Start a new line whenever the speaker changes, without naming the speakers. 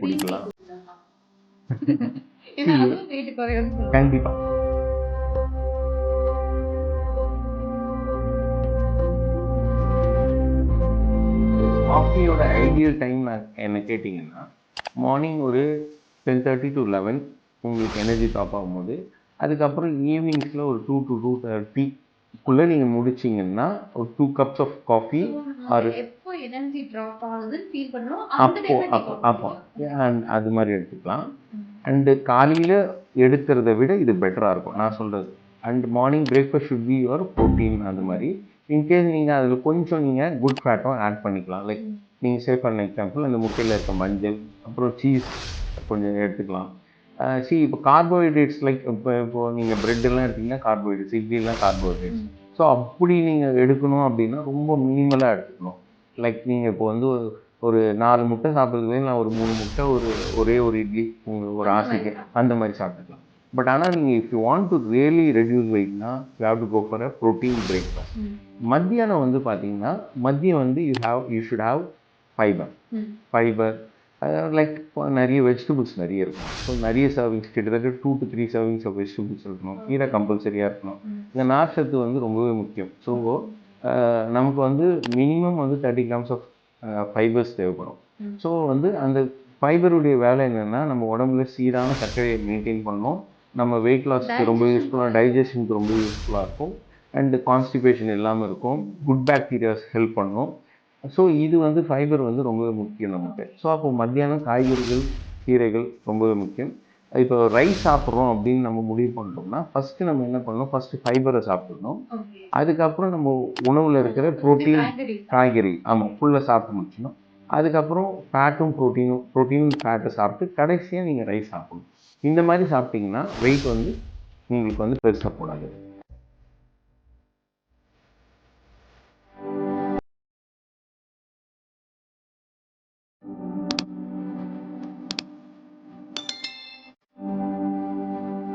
குடிக்கலாம். கண்டிப்பா காஃபியோட ideal time என்ன கேட்டிங்கன்னா மார்னிங் ஒரு டென் தேர்ட்டி டு லெவன் உங்களுக்கு எனர்ஜி டாப் ஆகும்போது அதுக்கப்புறம் ஈவினிங்ஸில் ஒரு டூ டு டூ தேர்ட்டிக்குள்ளே நீங்கள் முடிச்சிங்கன்னா ஒரு டூ கப்ஸ் ஆஃப் காஃபி
எப்போ எனர்ஜி டிராப் ஆகுதுன்னு ஃபீல் அந்த
அப்போ அப்போ அப்போ. And அது மாதிரி எடுத்துக்கலாம். அண்டு காலையில் எடுக்கிறத விட இது பெட்டராக இருக்கும். நான் சொல்கிறது and morning breakfast should be your protein அந்த மாதிரி. இன்கேஸ் நீங்கள் அதில் கொஞ்சம் நீங்கள் குட் ஃபேட்டும் ஆட் பண்ணிக்கலாம். லைக் நீங்கள் சே ஃபார் எக்ஸாம்பிள் அந்த முட்டையில் இருக்க மஞ்சள் அப்புறம் சீஸ் கொஞ்சம் எடுத்துக்கலாம். சி இப்போ கார்போஹைட்ரேட்ஸ் லைக் இப்போ இப்போ நீங்கள் எல்லாம் எடுத்தீங்கன்னா கார்போஹைட்ரேட்ஸ் இட்லிலாம் கார்போஹைட்ரேட்ஸ் ஸோ அப்படி நீங்கள் எடுக்கணும் அப்படின்னா ரொம்ப மினிமலாக எடுத்துக்கணும். லைக் நீங்கள் இப்போ வந்து ஒரு ஒரு நாலு முட்டை சாப்பிட்றதுலேயே நான் ஒரு மூணு முட்டை ஒரு ஒரே ஒரு இட்லி உங்க- ஒரு ஆசைக்கு அந்த மாதிரி சாப்பிட்டுக்கலாம். பட் ஆனால் நீங்கள் if you want to really reduce வெயிட்னா you have to go for a protein breakfast மத்தியானம் வந்து பார்த்தீங்கன்னா மதியம் வந்து you have you should have fibre fibre like நிறைய வெஜிடபிள்ஸ் நிறைய இருக்கும். ஸோ நிறைய சர்விங்ஸ் கிட்டத்தட்ட two to three servings of vegetables இருக்கணும். கீரை கம்பல்சரியாக இருக்கணும். இந்த நார்ச்சத்து வந்து ரொம்பவே முக்கியம். ஸோ நமக்கு வந்து மினிமம் வந்து தேர்ட்டி கிராம்ஸ் ஆஃப் ஃபைபர்ஸ் தேவைப்படும். ஸோ வந்து அந்த ஃபைபருடைய வேலை என்னென்னா நம்ம உடம்புல சீரான சர்க்கரையை மெயின்டைன் பண்ணணும். நம்ம வெயிட் லாஸ்க்கு ரொம்ப யூஸ்ஃபுல்லாக டைஜஷனுக்கு ரொம்ப யூஸ்ஃபுல்லாக இருக்கும். அண்டு கான்ஸ்டிபேஷன் இல்லாமல் இருக்கும். குட் பாக்டீரியாஸ் ஹெல்ப் பண்ணும். ஸோ இது வந்து ஃபைபர் வந்து ரொம்பவே முக்கியம் நமக்கு. ஸோ அப்போ மத்தியானம் காய்கறிகள் கீரைகள் ரொம்பவே முக்கியம். இப்போ ரைஸ் சாப்பிட்றோம் அப்படின்னு நம்ம முடிவு பண்ணிட்டோம்னா ஃபஸ்ட்டு நம்ம என்ன பண்ணணும்? ஃபஸ்ட்டு ஃபைபரை சாப்பிடணும். அதுக்கப்புறம் நம்ம உணவில் இருக்கிற ப்ரோட்டீன் காய்கறி. ஆமாம் ஃபுல்லாக சாப்பிட்டு முடிச்சிடணும். அதுக்கப்புறம் ஃபேட்டும் ப்ரோட்டீனும் ப்ரோட்டீனும் ஃபேட்டை சாப்பிட்டு கடைசியாக நீங்கள் ரைஸ் சாப்பிடணும். இந்த மாதிரி சாப்பிட்டீங்கன்னா வெயிட் வந்து உங்களுக்கு வந்து பெருசாக போடாது.